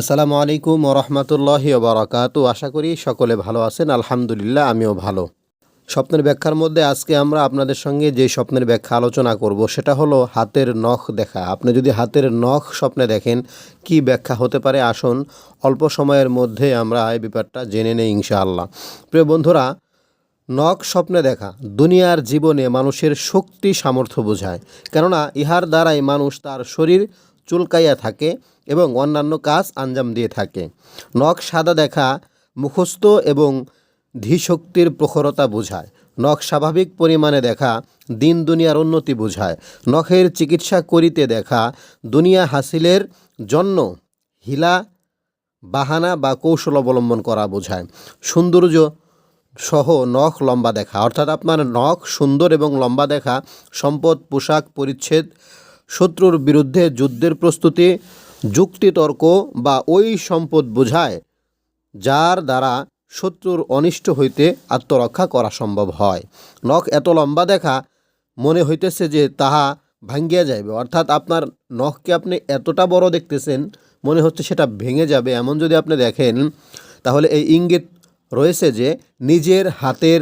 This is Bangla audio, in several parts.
আসসালামু আলাইকুম ওরহমতুল্লাহি ওবরাকাতু আশা করি সকলে ভালো আছেন, আলহামদুলিল্লাহ, আমিও ভালো। স্বপ্নের ব্যাখ্যার মধ্যে আজকে আমরা আপনাদের সঙ্গে যে স্বপ্নের ব্যাখ্যা আলোচনা করব, সেটা হলো হাতের নখ দেখা। আপনি যদি হাতের নখ স্বপ্নে দেখেন, কি ব্যাখ্যা হতে পারে? আসুন, অল্প সময়ের মধ্যে আমরা এই ব্যাপারটা জেনে নেই, ইনশাআল্লাহ। প্রিয় বন্ধুরা, নখ স্বপ্নে দেখা দুনিয়ার জীবনে মানুষের শক্তি সামর্থ্য বোঝায়। কেননা, ইহার দ্বারাই মানুষ তার শরীর চুলকাইয়া থাকে এবং অন্যান্য কাজ আঞ্জাম দিয়ে থাকে। নখ সাদা দেখা মুখস্থ এবং ধীশক্তির প্রখরতা বোঝায়। নখ স্বাভাবিক পরিমাণে দেখা দিন দুনিয়ার উন্নতি বোঝায়। নখের চিকিৎসা করিতে দেখা দুনিয়া হাসিলের জন্য হিলা, বাহানা বা কৌশল অবলম্বন করা বোঝায়। সৌন্দর্য সহ নখ লম্বা দেখা। অর্থাৎ আপনার নখ সুন্দর এবং লম্বা দেখা, সম্পদ, পোশাক, পরিচ্ছেদ শত্রুর বিরুদ্ধে যুদ্ধের প্রস্তুতি, যুক্তিতর্ক বা ওই সম্পদ বোঝায়, যার দ্বারা শত্রুর অনিষ্ট হইতে আত্মরক্ষা করা সম্ভব হয়। নখ এত লম্বা দেখা, মনে হইতেছে যে তাহা ভাঙ্গিয়া যাইবে। অর্থাৎ আপনার নখকে আপনি এতটা বড় দেখতেছেন, মনে হচ্ছে সেটা ভেঙে যাবে। এমন যদি আপনি দেখেন, তাহলে এই ইঙ্গিত রয়েছে যে নিজের হাতের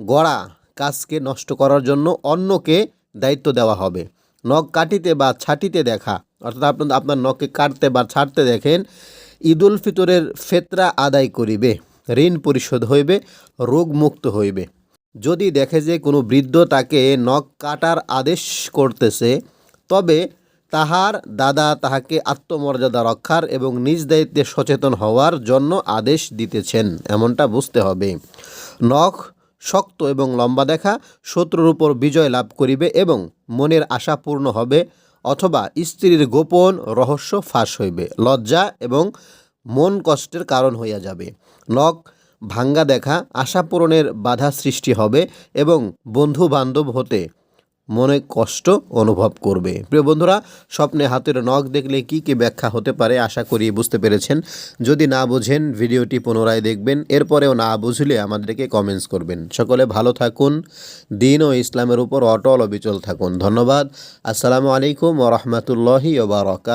গড়া কাজকে নষ্ট করার জন্য অন্যকে দায়িত্ব দেওয়া হবে। নখ কাটিতে বা ছাটিতে দেখা, অর্থাৎ আপনার আপনার নখকে কাটতে বা ছাড়তে দেখেন, ঈদুল ফিতরের ফেতরা আদায় করিবে, ঋণ পরিশোধ হইবে, রোগমুক্ত হইবে। যদি দেখে যে কোনো বৃদ্ধ তাকে নখ কাটার আদেশ করতেছে, তবে তাহার দাদা তাহাকে আত্মমর্যাদা রক্ষার এবং নিজ দায়িত্বে সচেতন হওয়ার জন্য আদেশ দিতেছেন, এমনটা বুঝতে হবে। নখ শক্ত এবং লম্বা দেখা শত্রুর উপর বিজয় লাভ করিবে এবং মনের আশা পূর্ণ হবে অথবা স্ত্রীর গোপন রহস্য ফাঁস হইবে। লজ্জা এবং মন কষ্টের কারণ হইয়া যাবে। নখ ভাঙ্গা দেখা আশা পূরণের বাধা সৃষ্টি হবে এবং বন্ধু বান্ধব হতে মনে কষ্ট অনুভব করবে। প্রিয় বন্ধুরা, স্বপ্নে হাতের নখ দেখলে কি কি ব্যাখ্যা হতে পারে আশা করি বুঝতে পেরেছেন। যদি না বোঝেন, ভিডিওটি পুনরায় দেখবেন। এরপরেও না বুঝলে আমাদেরকে কমেন্টস করবেন। সকলে ভালো থাকুন। দিন ও ইসলামের উপর অটল অবিচল থাকুন। ধন্যবাদ। আসসালামু আলাইকুম ওরহমতুল্লাহি ওবরাকাত